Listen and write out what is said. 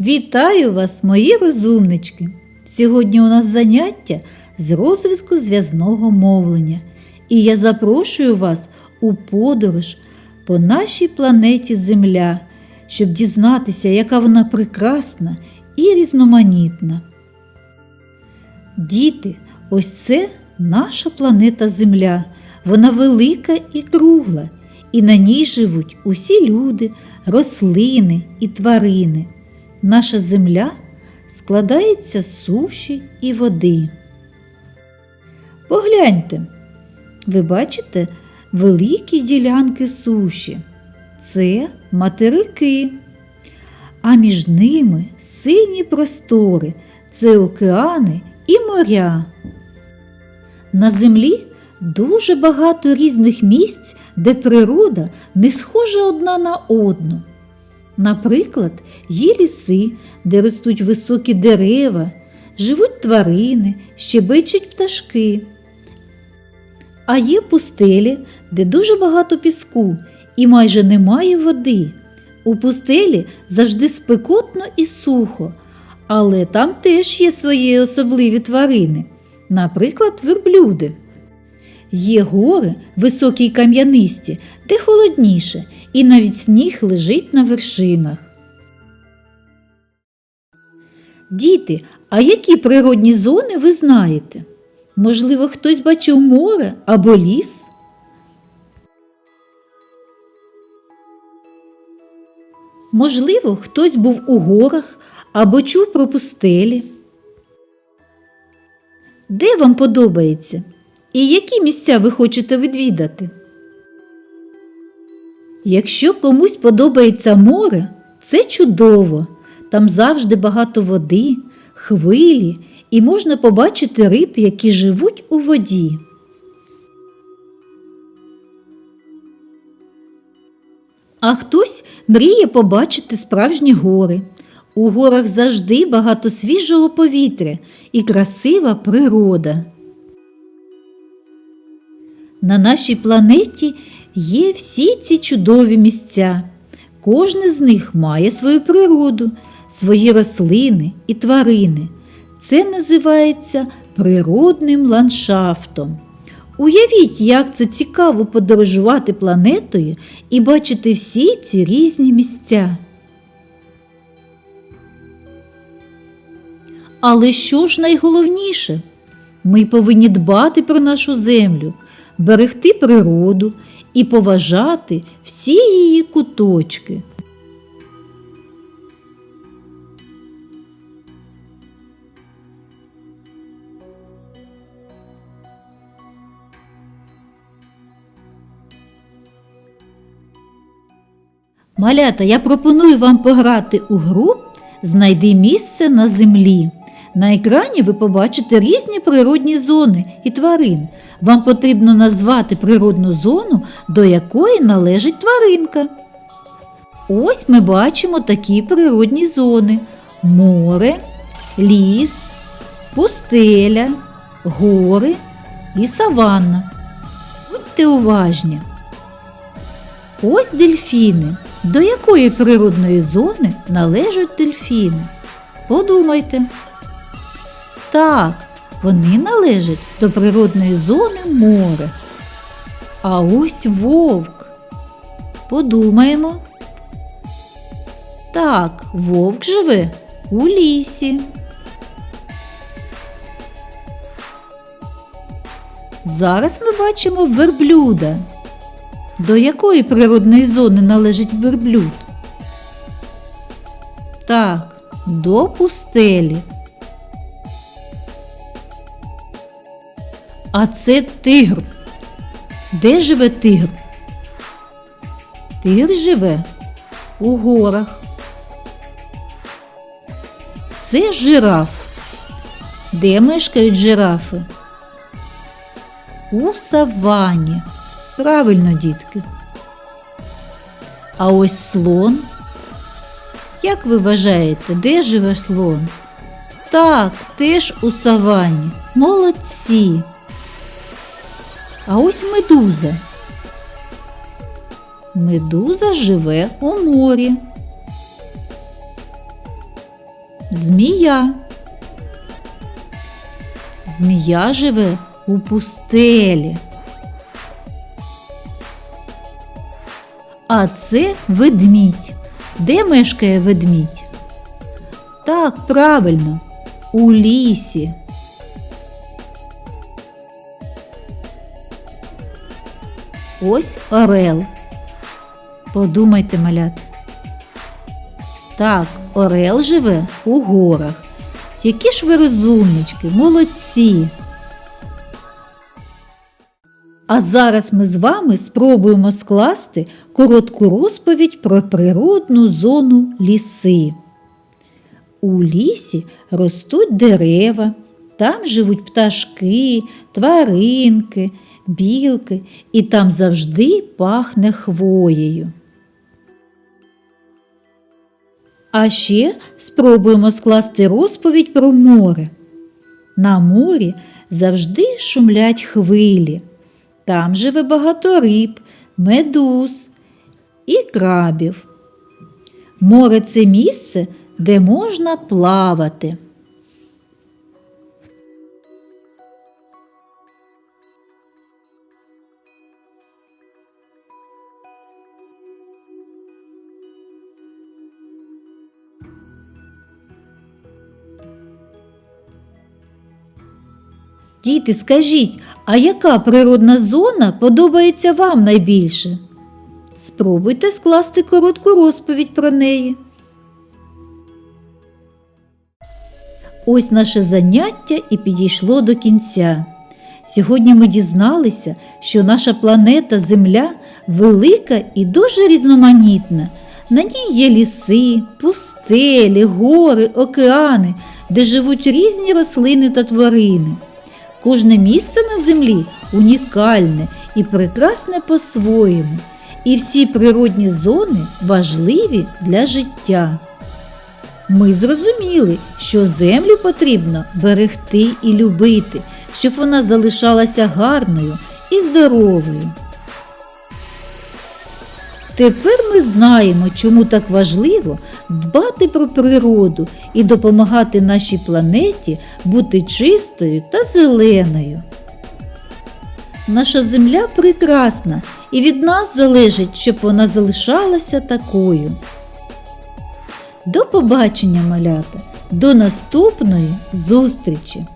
Вітаю вас, мої розумнички! Сьогодні у нас заняття з розвитку зв'язного мовлення, і я запрошую вас у подорож по нашій планеті Земля, щоб дізнатися, яка вона прекрасна і різноманітна. Діти, ось це наша планета Земля. Вона велика і кругла, і на ній живуть усі люди, рослини і тварини. Наша земля складається з суші і води. Погляньте, ви бачите великі ділянки суші. Це материки, а між ними сині простори, це океани і моря. На землі дуже багато різних місць, де природа не схожа одна на одну. Наприклад, є ліси, де ростуть високі дерева, живуть тварини, щебечуть пташки. А є пустелі, де дуже багато піску і майже немає води. У пустелі завжди спекотно і сухо, але там теж є свої особливі тварини, наприклад, верблюди. Є гори високі й кам'янисті, де холодніше, і навіть сніг лежить на вершинах. Діти, а які природні зони ви знаєте? Можливо, хтось бачив море або ліс? Можливо, хтось був у горах або чув про пустелі. Де вам подобається? І які місця ви хочете відвідати? Якщо комусь подобається море, це чудово. Там завжди багато води, хвилі, і можна побачити риб, які живуть у воді. А хтось мріє побачити справжні гори. У горах завжди багато свіжого повітря і красива природа. На нашій планеті є всі ці чудові місця. Кожне з них має свою природу, свої рослини і тварини. Це називається природним ландшафтом. Уявіть, як це цікаво подорожувати планетою і бачити всі ці різні місця. Але що ж найголовніше? Ми повинні дбати про нашу землю, берегти природу і поважати всі її куточки. Малята, я пропоную вам пограти у гру Знайди місце на землі. На екрані ви побачите різні природні зони і тварин. Вам потрібно назвати природну зону, до якої належить тваринка. Ось ми бачимо такі природні зони: море, ліс, пустеля, гори і саванна. Будьте уважні. Ось дельфіни. До якої природної зони належать дельфіни? Подумайте. Так, вони належать до природної зони море. А ось вовк. Подумаємо. Так, вовк живе у лісі. Зараз ми бачимо верблюда. До якої природної зони належить верблюд? Так, до пустелі. А це тигр. Де живе тигр? Тигр живе у горах. Це жираф. Де мешкають жирафи? У савані. Правильно, дітки. А ось слон. Як ви вважаєте, де живе слон? Так, теж у савані. Молодці. А ось медуза. Медуза живе у морі. Змія. Змія живе у пустелі. А це ведмідь. Де мешкає ведмідь? Так, правильно, у лісі. Ось орел. Подумайте, малят. Так, орел живе у горах. Які ж ви розумнички, молодці. А зараз ми з вами спробуємо скласти коротку розповідь про природну зону ліси. У лісі ростуть дерева, там живуть пташки, тваринки, білки, і там завжди пахне хвоєю. А ще спробуємо скласти розповідь про море. На морі завжди шумлять хвилі. Там живе багато риб, медуз і крабів. Море це місце, де можна плавати. Діти, скажіть, а яка природна зона подобається вам найбільше? Спробуйте скласти коротку розповідь про неї. Ось наше заняття і підійшло до кінця. Сьогодні ми дізналися, що наша планета Земля велика і дуже різноманітна. На ній є ліси, пустелі, гори, океани, де живуть різні рослини та тварини. Кожне місце на землі унікальне і прекрасне по-своєму, і всі природні зони важливі для життя. Ми зрозуміли, що землю потрібно берегти і любити, щоб вона залишалася гарною і здоровою. Тепер ми знаємо, чому так важливо дбати про природу і допомагати нашій планеті бути чистою та зеленою. Наша земля прекрасна і від нас залежить, щоб вона залишалася такою. До побачення, малята, до наступної зустрічі!